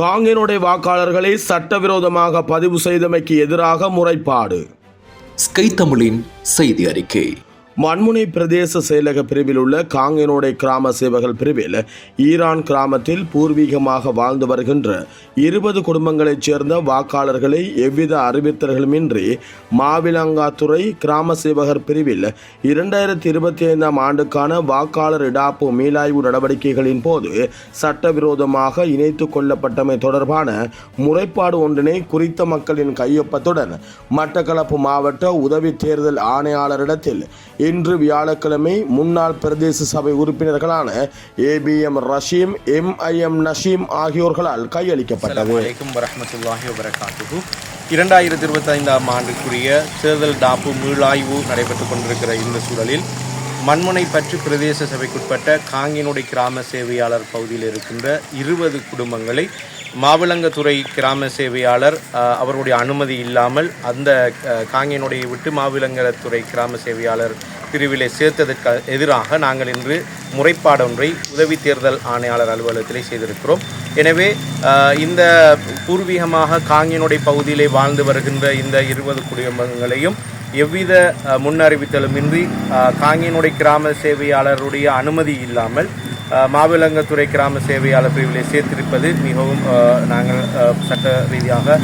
காங்கினுடைய வாக்காளர்களை சட்டவிரோதமாக பதிவு செய்தமைக்கு எதிராக முறைப்பாடு. ஸ்கை தமிழின் செய்தி அறிக்கை. மண்முனை பிரதேச செயலக பிரிவில் உள்ள காங்கனோடை கிராம சேவகர் பிரிவில் ஈரான் கிராமத்தில் பூர்வீகமாக வாழ்ந்து வருகின்ற இருபது குடும்பங்களைச் சேர்ந்த வாக்காளர்களை எவ்வித அறிவித்தல்களுமின்றி மாவிலங்காத்துறை கிராம சேவகர் பிரிவில் இரண்டாயிரத்தி இருபத்தி ஐந்தாம் ஆண்டுக்கான வாக்காளர் இடாப்பு மீளாய்வு நடவடிக்கைகளின் போது சட்டவிரோதமாக இணைத்து கொள்ளப்பட்டமை தொடர்பான முறைப்பாடு ஒன்றினை குறித்த மக்களின் கையொப்பத்துடன் மட்டக்களப்பு மாவட்ட உதவி தேர்தல் ஆணையாளரிடத்தில் இன்று வியாழக்கிழமை முன்னாள் பிரதேச சபை உறுப்பினர்களான ஏபிஎம் ரஷீம் எம்ஐஎம் நஷீம் ஆகியோர்களால் கையளிக்கப்பட்டது. இரண்டாயிரத்தி இருபத்தி ஐந்தாம் இருபத்தைந்தாம் ஆண்டுக்குரிய தேர்தல் டாப்பு மீளாய்வு நடைபெற்றுக் கொண்டிருக்கிற இந்த சூழலில் மண்முனை பற்று பிரதேச சபைக்குட்பட்ட காங்கினுடை கிராம சேவையாளர் பகுதியில் இருக்கின்ற இருபது குடும்பங்களை மாவிளங்கத்துறை கிராம சேவையாளர் அவருடைய அனுமதி இல்லாமல் அந்த காங்கியனுடைய விட்டு மாவிளங்கத்துறை கிராம சேவையாளர் பிரிவிலே சேர்த்ததற்கு எதிராக நாங்கள் இன்று முறைப்பாடு ஒன்றை உதவி தேர்தல் ஆணையாளர் அலுவலகத்திலே செய்திருக்கிறோம். எனவே இந்த பூர்வீகமாக காங்கியனுடைய பகுதியிலே வாழ்ந்து வருகின்ற இந்த இருபது குடும்பங்களையும் எவ்வித முன்னறிவித்தலுமின்றி காங்கியனுடைய கிராம சேவையாளருடைய அனுமதி இல்லாமல் மாவிலங்கத்துறை கிராம சேவையாளர் பிரிவிலே சேர்த்திருப்பது மிகவும் நாங்கள் சட்ட ரீதியாக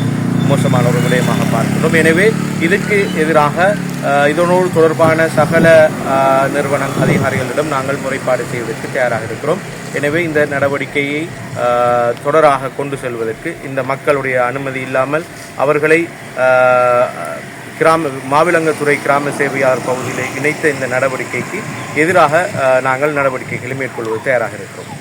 மோசமான ஒரு விடயமாக பார்க்கிறோம். எனவே இதுக்கு எதிராக இதனோடு தொடர்பான சகல நிறுவன அதிகாரிகளிடம் நாங்கள் முறைப்பாடு செய்வதற்கு தயாராக இருக்கிறோம். எனவே இந்த நடவடிக்கையை தொடராக கொண்டு செல்வதற்கு இந்த மக்களுடைய அனுமதி இல்லாமல் அவர்களை கிராம மாவிலங்கத்துறை கிராம சேவையாளர் பகுதியில் இணைத்த இந்த நடவடிக்கைக்கு எதிராக நாங்கள் நடவடிக்கைகளை மேற்கொள்வது தயாராக இருக்கிறோம்.